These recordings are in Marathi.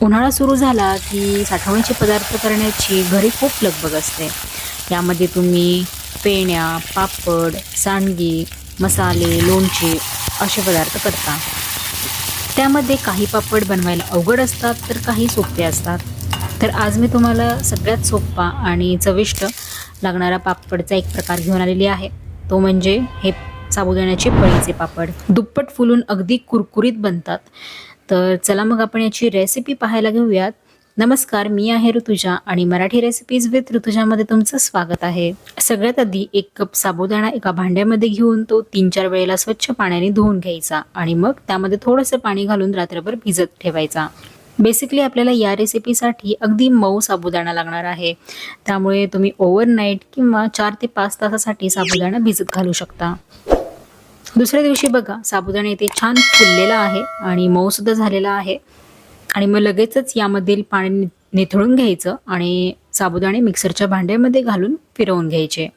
उन्हाळा सुरू झाला की साठवण्याचे पदार्थ करण्याची घरी खूप लगबग असते. यामध्ये तुम्ही पेण्या पापड सांडगी मसाले लोणचे असे पदार्थ करता. त्यामध्ये काही पापड बनवायला अवघड असतात तर काही सोपे असतात. तर आज मी तुम्हाला सगळ्यात सोपा आणि चविष्ट लागणारा पापडचा एक प्रकार घेऊन आलेली आहे. तो म्हणजे हे साबुदाण्याचे पळीचे पापड. दुप्पट फुलून अगदी कुरकुरीत बनतात. तर चला मग आपण याची रेसिपी पाहायला घेऊयात. नमस्कार मी आहे ऋतुजा आणि मराठी रेसिपीज विथ ऋतुजामध्ये तुमचं स्वागत आहे. सगळ्यात आधी एक कप साबुदाणा एका भांड्यामध्ये घेऊन तो तीन चार वेळेला स्वच्छ पाण्याने धुवून घ्यायचा आणि मग त्यामध्ये थोडंसं पाणी घालून रात्रभर भिजत ठेवायचा. बेसिकली आपल्याला या रेसिपीसाठी अगदी मऊ साबुदाणा लागणार आहे. त्यामुळे तुम्ही ओव्हरनाईट किंवा चार ते पाच तासासाठी साबुदाणा भिजत घालू शकता. दुसऱ्या दिवशी बघा साबुदाणा इथे छान फुललेला आहे आणि मऊ सुद्धा झालेला आहे. आणि मग लगेचच यामधील पाणी नि- निथळून घ्यायचं आणि साबुदाणे मिक्सरच्या भांड्यामध्ये घालून फिरवून घ्यायचे.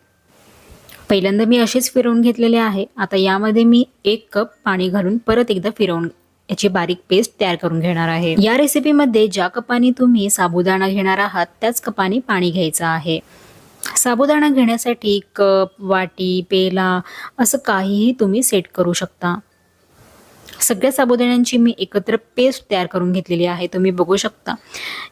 पहिल्यांदा मी असेच फिरवून घेतलेले आहे. आता यामध्ये मी एक कप पाणी घालून परत एकदा फिरवून याची बारीक पेस्ट तयार करून घेणार आहे. या रेसिपीमध्ये ज्या कपाने तुम्ही साबुदाणा घेणार आहात त्याच कपाने पाणी घ्यायचं आहे. साबुदाणा घेण्यासाठी कप वाटी पेला असं काहीही तुम्ही सेट करू शकता. सगळ्या साबुदाण्यांची मी एकत्र पेस्ट तयार करून घेतलेली आहे तुम्ही बघू शकता.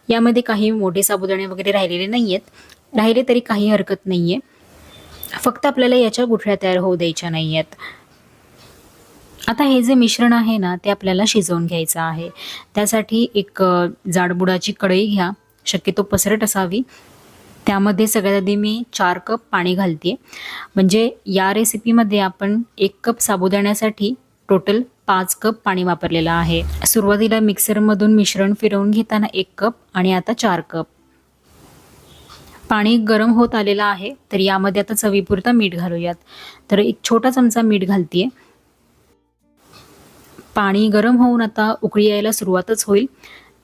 यामध्ये काही मोठे साबुदाणे वगैरे राहिलेले नाही आहेत राहिले तरी काही हरकत नाही आहे फक्त आपल्याला याच्या गुठळ्या तयार होऊ द्यायच्या नाही आहेत आता हे जे मिश्रण आहे ना ते आपल्याला शिजवून घ्यायचं आहे. त्यासाठी एक जाडबुडाची कढई घ्या. शक्यतो पसरट असावी. त्यामध्ये सगळ्यात आधी मी चार कप पाणी घालते म्हणजे या रेसिपीमध्ये आपण एक कप साबुदाण्यासाठी टोटल पाच कप पाणी वापरलेलं आहे. सुरुवातीला मिक्सरमधून मिश्रण फिरवून घेताना एक कप आणि आता चार कप. पाणी गरम होत आलेलं आहे तर यामध्ये आता चवीपुरता मीठ घालूयात. तर एक छोटा चमचा मीठ घालते पाणी गरम होऊन आता उकळी यायला सुरुवातच होईल.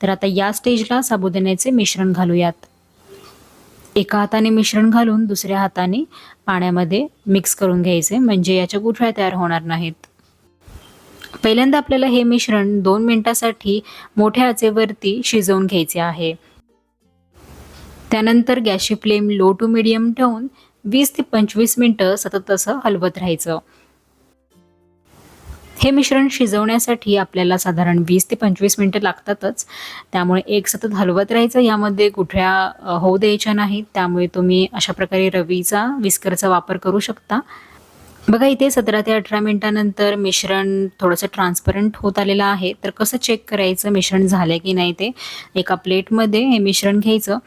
तर आता या स्टेजला साबुदाण्याचे मिश्रण घालूयात. एका हाताने मिश्रण घालून दुसऱ्या हाताने पाण्यामध्ये मिक्स करून घ्यायचे. म्हणजे याच्या गुठळ्या तयार होणार नाहीत. पहिल्यांदा आपल्याला हे मिश्रण दोन मिनिटासाठी मोठ्या आचेवरती शिजवून घ्यायचे आहे. त्यानंतर गॅसची फ्लेम लो टू मिडियम ठेवून वीस ते पंचवीस मिनटं सतत असं हलवत राहायचं. हे मिश्रण शिजवण्यासाठी आपल्याला साधारण वीस ते पंचवीस मिनटं लागतातच. त्यामुळे एक सतत हलवत राहायचं यामध्ये कुठल्या होऊ द्यायच्या नाहीत. त्यामुळे तुम्ही अशा प्रकारे रवीचा विस्करचा वापर करू शकता. बघा इथे सतरा ते अठरा मिनटानंतर मिश्रण थोडंसं ट्रान्सपरंट होत आलेलं आहे. तर कसं चेक करायचं मिश्रण झालं की नाही ते? एका प्लेटमध्ये हे मिश्रण घ्यायचं.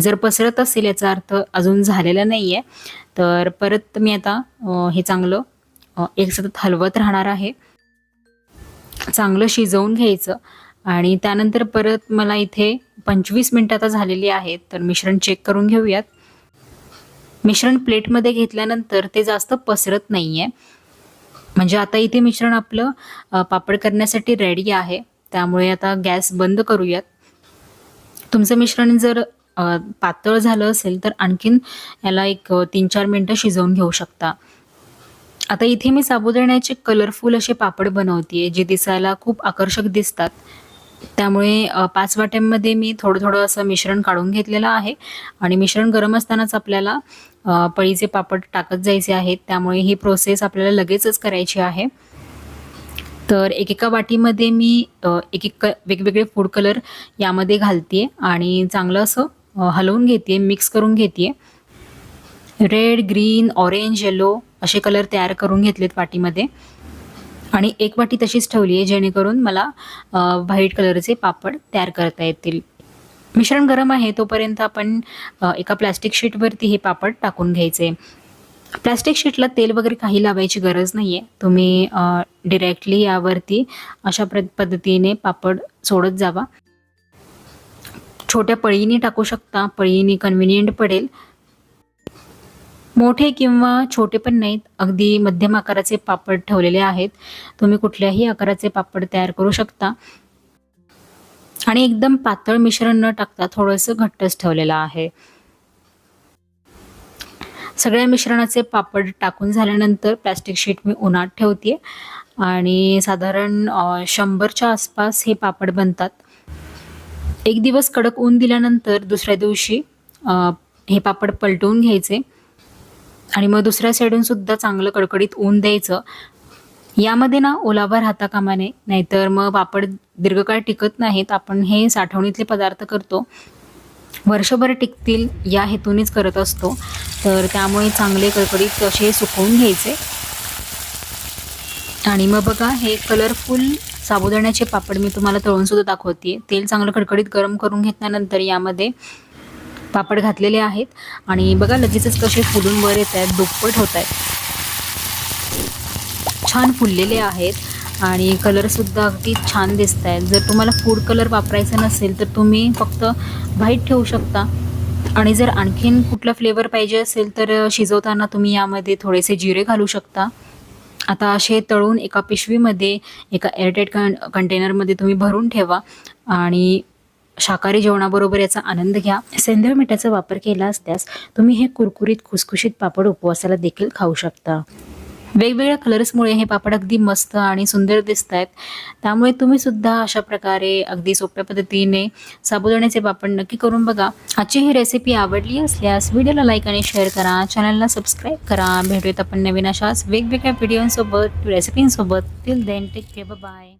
जर पसरत असेल याचा अर्थ अजून झालेला नाही आहे तर परत मी आता हे चांगलं एक सतत हलवत राहणार आहे. चांगलं शिजवून घ्यायचं आणि त्यानंतर परत मला इथे पंचवीस मिनटं आता झालेली आहेत तर मिश्रण चेक करून घेऊयात. मिश्रण प्लेटमध्ये घेतल्यानंतर ते जास्त पसरत नाही आहे म्हणजे आता इथे मिश्रण आपलं पापड करण्यासाठी रेडी आहे. त्यामुळे आता गॅस बंद करूयात. तुमचं मिश्रण जर पातळ झालं असेल तर आणखीन याला एक तीन चार मिनटं शिजवून घेऊ शकता. आता इथे मी साबुदाण्याचे कलरफुल असे पापड बनवते जे दिसायला खूप आकर्षक दिसतात. त्यामुळे पाच वाट्यांमध्ये मी थोडं थोडं असं मिश्रण काढून घेतलेलं आहे. आणि मिश्रण गरम असतानाच आपल्याला पळीचे पापड टाकत जायचे आहेत. त्यामुळे ही प्रोसेस आपल्याला लगेचच करायची आहे. तर एकेका वाटीमध्ये मी एक एक वेगवेगळे फूड कलर यामध्ये घालते आणि चांगलं असं हलवून घेते मिक्स करून घेते रेड ग्रीन ऑरेंज येलो असे कलर तयार करून घेतलेत वाटीमध्ये. आणि एक वाटी तशीच ठेवली आहे जेणेकरून मला व्हाईट कलरचे पापड तयार करता येतील. मिश्रण गरम आहे तोपर्यंत आपण एका प्लॅस्टिक शीटवरती हे पापड टाकून घ्यायचे. प्लॅस्टिक शीटला तेल वगैरे काही लावायची गरज नाही आहे तुम्ही डिरेक्टली यावरती अशा प्र पद्धतीने पापड सोडत जावा. छोट्या पळीने टाकू शकता पळीने कन्व्हिनियंट पडेल. मोठे किंवा छोटे पण नाहीत. अगदी मध्यम आकाराचे पापड ठेवलेले आहेत. तुम्ही कुठल्याही आकाराचे पापड तयार करू शकता. आणि एकदम पातळ मिश्रण न टाकता थोडंसं घट्टच ठेवलेलं आहे. सगळ्या मिश्रणाचे पापड टाकून झाल्यानंतर प्लॅस्टिक शीट मी उन्हात ठेवते आणि साधारण शंभरच्या आसपास हे पापड बनतात. एक दिवस कडक ऊन दिल्यानंतर दुसऱ्या दिवशी हे पापड पलटवून घ्यायचे. आणि मग दुसऱ्या साईडून सुद्धा चांगलं कडकडीत ऊन द्यायचं. यामध्ये ना ओलावा राहता कामा नये नाहीतर मग पापड दीर्घकाळ टिकत नाहीत. आपण हे साठवणीतले पदार्थ करतो. वर्षभर टिकतील या हेतूनेच करत असतो. तर त्यामुळे चांगले कडकडीत असे सुकवून घ्यायचे. आणि मग बघा हे कलरफुल साबुदाण्याचे पापड मी तुम्हाला तळून सुद्धा दाखवते तेल चांगलं कडकडीत गरम करून घेतल्यानंतर यामध्ये पापड घातलेले आहेत. आणि बघा लगेचच कसे फुलून वर येत आहेत. दुप्पट होत आहेत. छान फुललेले आहेत. आणि कलरसुद्धा अगदी छान दिसत आहेत. जर तुम्हाला फूड कलर वापरायचा नसेल तर तुम्ही फक्त व्हाईट ठेवू शकता. आणि जर आणखीन कुठला फ्लेवर पाहिजे असेल तर शिजवताना तुम्ही यामध्ये थोडेसे जिरे घालू शकता. आता असे तळून एका पिशवीमध्ये एका एअरटाईट कं कंटेनरमध्ये तुम्ही भरून ठेवा. आणि शाकाहारी जेवणाबरोबर याचा आनंद घ्या. सेंद्रिय मिठाचा वापर केला असल्यास तुम्ही हे कुरकुरीत खुसखुशीत पापड उपवासाला देखील खाऊ शकता. वेगवेगळ्या कलर्समुळे हे पापड अगदी मस्त आणि सुंदर दिसत आहेत त्यामुळे तुम्ही सुद्धा अशा प्रकारे अगदी सोप्या पद्धतीने साबुदाण्याचे पापड नक्की करून बघा. आजची ही रेसिपी आवडली असल्यास व्हिडिओला लाईक आणि शेअर करा. चॅनलला सबस्क्राईब करा. भेटूयात आपण नवीन अशाच वेगवेगळ्या व्हिडिओंसोबत रेसिपींसोबत till then take care bye